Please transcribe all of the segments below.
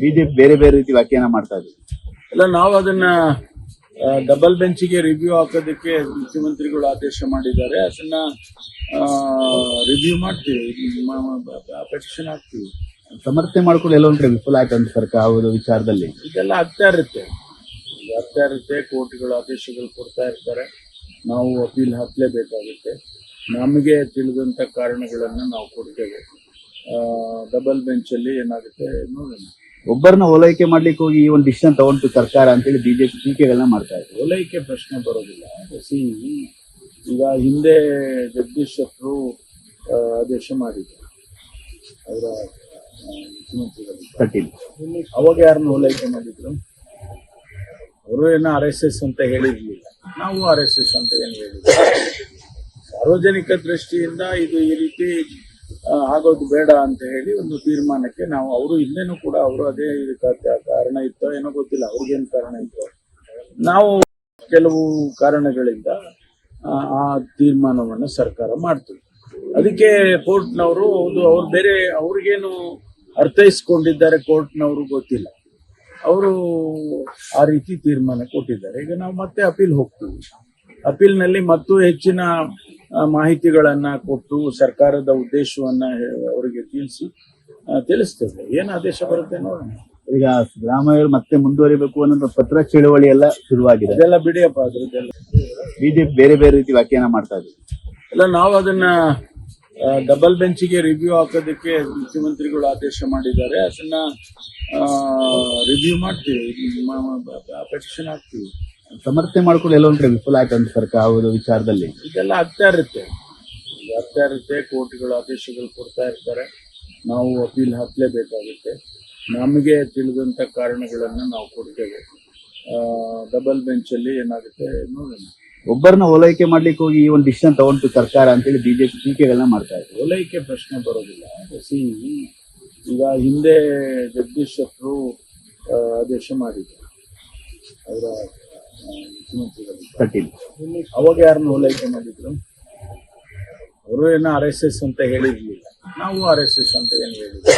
BJP ಬೇರೆ ಬೇರೆ ರೀತಿ ವ್ಯಾಖ್ಯಾನ ಮಾಡ್ತಾ ಇದೆ ಎಲ್ಲ ನಾವು ಅದನ್ನ ಡಬಲ್ ಬೆಂಚಿಗೆ ರಿವ್ಯೂ ಹಾಕೋದಕ್ಕೆ ಮುಖ್ಯಮಂತ್ರಿಗಳು ಆದೇಶ ಮಾಡಿದ್ದಾರೆ. ಅದನ್ನ ರಿವ್ಯೂ ಮಾಡ್ತೀವಿ. ಪೆಟಿಷನ್ ಹಾಕ್ತೀವಿ. ಸಮರ್ಥನೆ ಮಾಡ್ಕೊಂಡು ಎಲ್ಲೋ ಕಡೆ ವಿಫಲ ಆಯ್ತು ಅಂತ ಸರ್ಕಾರ ವಿಚಾರದಲ್ಲಿ. ಇದೆಲ್ಲ ಆಗ್ತಾ ಇರುತ್ತೆ. ಆಗ್ತಾ ಇರುತ್ತೆ ಕೋರ್ಟ್ಗಳು ಆದೇಶಗಳು ಕೊಡ್ತಾ ಇರ್ತಾರೆ. ನಾವು ಅಪೀಲ್ ಹಾಕ್ಲೇಬೇಕಾಗುತ್ತೆ. ನಮಗೆ ತಿಳಿದಂತ ಕಾರಣಗಳನ್ನು ನಾವು ಕೊಡ್ತೇವೆ. ಡಬಲ್ ಬೆಂಚ್ ಅಲ್ಲಿ ಏನಾಗುತ್ತೆ ನೋಡೋಣ. ಒಬ್ಬರನ್ನ ಓಲೈಕೆ ಮಾಡ್ಲಿಕ್ಕೆ ಹೋಗಿ ಈ ಒಂದು ಡಿಸಿಷನ್ ತಗೊಂಡು ಸರ್ಕಾರ ಅಂತೇಳಿ ಬಿಜೆಪಿ ಟೀಕೆಗಳನ್ನ ಮಾಡ್ತಾ ಇದೆ ಓಲೈಕೆ ಪ್ರಶ್ನೆ ಬರೋದಿಲ್ಲ. ಸಿ ಈಗ ಹಿಂದೆ ಜಗದೀಶ್ ಶೆಟ್ಟರು ಆ, ಆದೇಶ ಮಾಡಿದ್ರು. ಅವರ ಮುಖ್ಯಮಂತ್ರಿಗಳು. ಅವಾಗ ಯಾರನ್ನ ಓಲೈಕೆ ಮಾಡಿದ್ರು? ಅವರು ಏನೋ ಆರ್ ಎಸ್ ಎಸ್ ಅಂತ ಹೇಳಿರ್ಲಿಲ್ಲ. ನಾವು ಆರ್ ಎಸ್ ಎಸ್ ಅಂತ ಏನು ಹೇಳಿದ್ವಿ ಸಾರ್ವಜನಿಕ ದೃಷ್ಟಿಯಿಂದ ಇದು ಈ ರೀತಿ ಆಗೋದು ಬೇಡ ಅಂತ ಹೇಳಿ ಒಂದು ತೀರ್ಮಾನಕ್ಕೆ ನಾವು ಅವರು ಹಿಂದೆನೂ ಕೂಡ ಅವರು ಅದೇ ಕಾರಣ ಇತ್ತೋ ಏನೋ ಗೊತ್ತಿಲ್ಲ ಅವ್ರಿಗೇನು ಕಾರಣ ಇತ್ತು. ನಾವು ಕೆಲವು ಕಾರಣಗಳಿಂದ ಆ, ತೀರ್ಮಾನವನ್ನು ಸರ್ಕಾರ ಮಾಡ್ತೀವಿ ಅದಕ್ಕೆ ಕೋರ್ಟ್ನವರು ಹೌದು ಅವ್ರು ಬೇರೆ ಅವ್ರಿಗೇನು ಅರ್ಥೈಸ್ಕೊಂಡಿದ್ದಾರೆ ಕೋರ್ಟ್ನವರು ಗೊತ್ತಿಲ್ಲ. ಅವರು ಆ ರೀತಿ ತೀರ್ಮಾನ ಕೊಟ್ಟಿದ್ದಾರೆ. ಈಗ ನಾವು ಮತ್ತೆ ಅಪೀಲ್ ಹೋಗ್ತೀವಿ. ಅಪೀಲ್ನಲ್ಲಿ ಮತ್ತೂ ಹೆಚ್ಚಿನ ಮಾಹಿತಿಗಳನ್ನ ಕೊಟ್ಟು ಸರ್ಕಾರದ ಉದ್ದೇಶವನ್ನ ಅವರಿಗೆ ತಿಳಿಸಿ ತಿಳಿಸ್ತೇವೆ. ಏನು ಆದೇಶ ಬರುತ್ತೆ ನೋಡೋಣ. ಈಗ ಗ್ರಾಮಗಳು ಮತ್ತೆ ಮುಂದುವರಿಬೇಕು ಅನ್ನೋ ಪತ್ರ ಚಳವಳಿ ಎಲ್ಲ ಶುರುವಾಗಿದೆ. ಅದೆಲ್ಲ ಬಿಡಿಯಪ್ಪ ಅದ್ರದ್ದೆಲ್ಲ. ಬಿಜೆಪಿ ಬೇರೆ ಬೇರೆ ರೀತಿ ವ್ಯಾಖ್ಯಾನ ಮಾಡ್ತಾ ಇದೆ. ಎಲ್ಲ ನಾವು ಅದನ್ನ ಡಬಲ್ ಬೆಂಚಿಗೆ ರಿವ್ಯೂ ಹಾಕೋದಕ್ಕೆ ಮುಖ್ಯಮಂತ್ರಿಗಳು ಆದೇಶ ಮಾಡಿದ್ದಾರೆ. ಅದನ್ನ ರಿವ್ಯೂ ಮಾಡ್ತೀವಿ. ಪೆಟಿಷನ್ ಹಾಕ್ತೀವಿ. ಸಮರ್ಥನೆ ಮಾಡ್ಕೊಂಡು ಎಲ್ಲೋ ಒಂದ್ ಕಡೆ ವಿಫಲ ಆಯ್ತು ಅಂತ ಸರ್ಕಾರ ಆ ವಿಚಾರದಲ್ಲಿ. ಇದೆಲ್ಲ ಆಗ್ತಾ ಇರುತ್ತೆ. ಆಗ್ತಾ ಇರುತ್ತೆ ಕೋರ್ಟ್ಗಳು ಆದೇಶಗಳು ಕೊಡ್ತಾ ಇರ್ತಾರೆ. ನಾವು ಅಪೀಲ್ ಹಾಕ್ಲೇಬೇಕಾಗುತ್ತೆ. ನಮಗೆ ತಿಳಿದಂತ ಕಾರಣಗಳನ್ನು ನಾವು ಕೊಡ್ತೇವೆ. ಡಬಲ್ ಬೆಂಚಲ್ಲಿ ಏನಾಗುತ್ತೆ ನೋಡೋಣ. ಒಬ್ಬರನ್ನ ಓಲೈಕೆ ಮಾಡ್ಲಿಕ್ಕೆ ಹೋಗಿ ಈ ಒಂದು ಡಿಸಿಷನ್ ತಗೊಂಡು ಸರ್ಕಾರ ಅಂತೇಳಿ ಬಿಜೆಪಿ ಟೀಕೆಗಳನ್ನ ಮಾಡ್ತಾ ಇದೆ ಓಲೈಕೆ ಪ್ರಶ್ನೆ ಬರೋದಿಲ್ಲ. ಸಿ ಈಗ ಹಿಂದೆ ಜಗದೀಶ್ ಶೆಟ್ಟರು ಆದೇಶ ಮಾಡಿದ್ರು. ಅವರ ಅವಾಗ ಯಾರನ್ನ ಓಲೈಕೆ ಮಾಡಿದ್ರು? ಅವರು ಏನೋ ಆರ್ ಎಸ್ ಎಸ್ ಅಂತ ಹೇಳಿರ್ಲಿಲ್ಲ. ನಾವು ಆರ್ ಎಸ್ ಎಸ್ ಅಂತ ಏನು ಹೇಳಿದ್ರು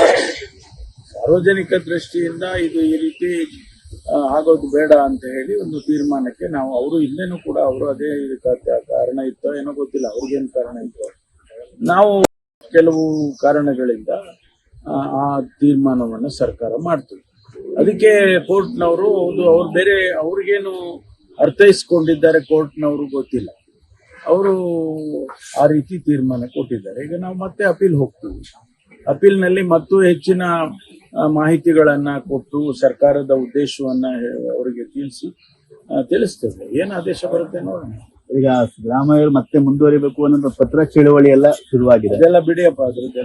ಸಾರ್ವಜನಿಕ ದೃಷ್ಟಿಯಿಂದ ಇದು ಈ ರೀತಿ ಆಗೋದು ಬೇಡ ಅಂತ ಹೇಳಿ ಒಂದು ತೀರ್ಮಾನಕ್ಕೆ ನಾವು ಅವರು ಹಿಂದೆನೂ ಕೂಡ ಅವರು ಅದೇ ಇದಕ್ಕೆ ಕಾರಣ ಇತ್ತೋ ಏನೋ ಗೊತ್ತಿಲ್ಲ. ಅವ್ರಿಗೇನು ಕಾರಣ ಇತ್ತು. ನಾವು ಕೆಲವು ಕಾರಣಗಳಿಂದ ಆ, ತೀರ್ಮಾನವನ್ನು ಸರ್ಕಾರ ಮಾಡ್ತೀವಿ ಅದಕ್ಕೆ ಕೋರ್ಟ್ನವರು ಒಂದು ಅವ್ರು ಬೇರೆ ಅವ್ರಿಗೇನು ಅರ್ಥೈಸ್ಕೊಂಡಿದ್ದಾರೆ ಕೋರ್ಟ್ನವರು ಗೊತ್ತಿಲ್ಲ. ಅವರು ಆ ರೀತಿ ತೀರ್ಮಾನ ಕೊಟ್ಟಿದ್ದಾರೆ. ಈಗ ನಾವು ಮತ್ತೆ ಅಪೀಲ್ ಹೋಗ್ತೀವಿ. ಅಪೀಲ್ನಲ್ಲಿ ಮತ್ತು ಹೆಚ್ಚಿನ ಮಾಹಿತಿಗಳನ್ನ ಕೊಟ್ಟು ಸರ್ಕಾರದ ಉದ್ದೇಶವನ್ನ ಅವರಿಗೆ ತಿಳಿಸಿ ತಿಳಿಸ್ತೇವೆ. ಏನು ಆದೇಶ ಬರುತ್ತೆ ನೋಡೋಣ. ಈಗ ಸಿದ್ದರಾಮಯ್ಯ ಮತ್ತೆ ಮುಂದುವರಿಬೇಕು ಅನ್ನೋ ಪತ್ರ ಚಳುವಳಿ ಎಲ್ಲ ಶುರುವಾಗಿದೆ. ಅದೆಲ್ಲ ಬಿಡಿಯಪ್ಪ ಅದ್ರದ್ದೆಲ್ಲ.